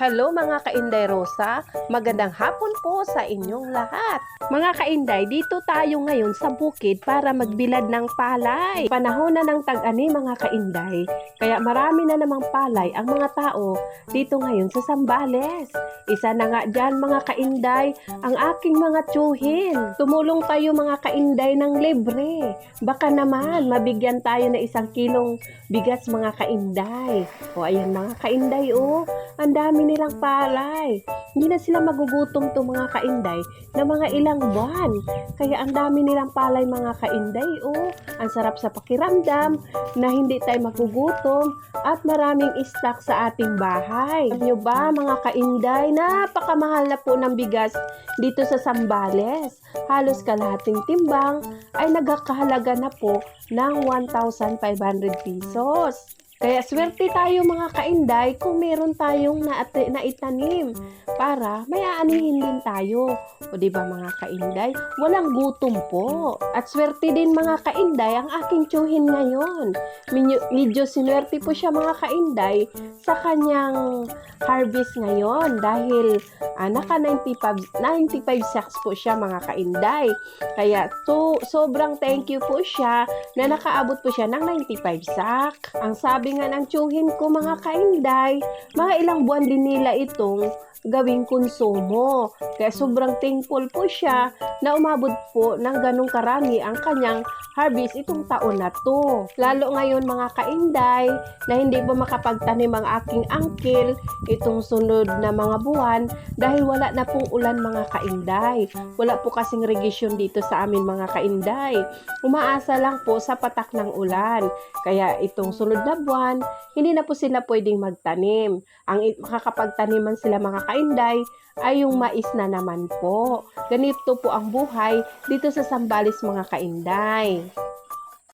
Hello mga kainday Rosa, magandang hapon po sa inyong lahat. Mga kainday, dito tayo ngayon sa bukid para magbilad ng palay. Panahon na ng tag-ani mga kainday, kaya marami na namang palay ang mga tao dito ngayon sa Sambales. Isa na nga dyan mga kainday, ang aking mga tsuhin. Tumulong tayo mga kainday ng libre. Baka naman mabigyan tayo na isang kilong bigas mga kainday. O ayan mga kainday oh, ang dami nilang palay. Hindi na sila magugutom to mga kainday na mga ilang buwan. Kaya ang dami nilang palay mga kainday oh. Ang sarap sa pakiramdam na hindi tayo magugutom at maraming stock sa ating bahay. Alam nyo ba mga kainday, napakamahal na po ng bigas dito sa Sambales. Halos kalahating timbang ay nagkakahalaga na po ng 1,500 pesos. Kaya swerte tayo mga kainday kung meron tayong naati- naitanim para may aanihin din tayo. O di ba mga kainday? Walang gutom po. At swerte din mga kainday ang aking tsuhin ngayon. Medyo, medyo sinwerte po siya mga kainday sa kanyang harvest ngayon dahil ah, naka 95, 95 sacks po siya mga kainday. Kaya to, sobrang thank you po siya na nakaabot po siya ng 95 sack. Ang sabi nga ng tsuhin ko mga kainday, mga ilang buwan din nila itong gawing konsumo. Kaya sobrang thankful po siya na umabot po ng ganong karami ang kanyang harvest itong taon na to. Lalo ngayon mga kainday na hindi pa makapagtanim ang aking angkil itong sunod na mga buwan dahil wala na pong ulan mga kainday. Wala po kasing regisyon dito sa amin mga kainday. Umaasa lang po sa patak ng ulan. Kaya itong sunod na buwan, hindi na po sila pwedeng magtanim. Ang makakapagtaniman sila mga kainday ay yung mais na naman po. Ganito po ang buhay dito sa Sambales mga kainday.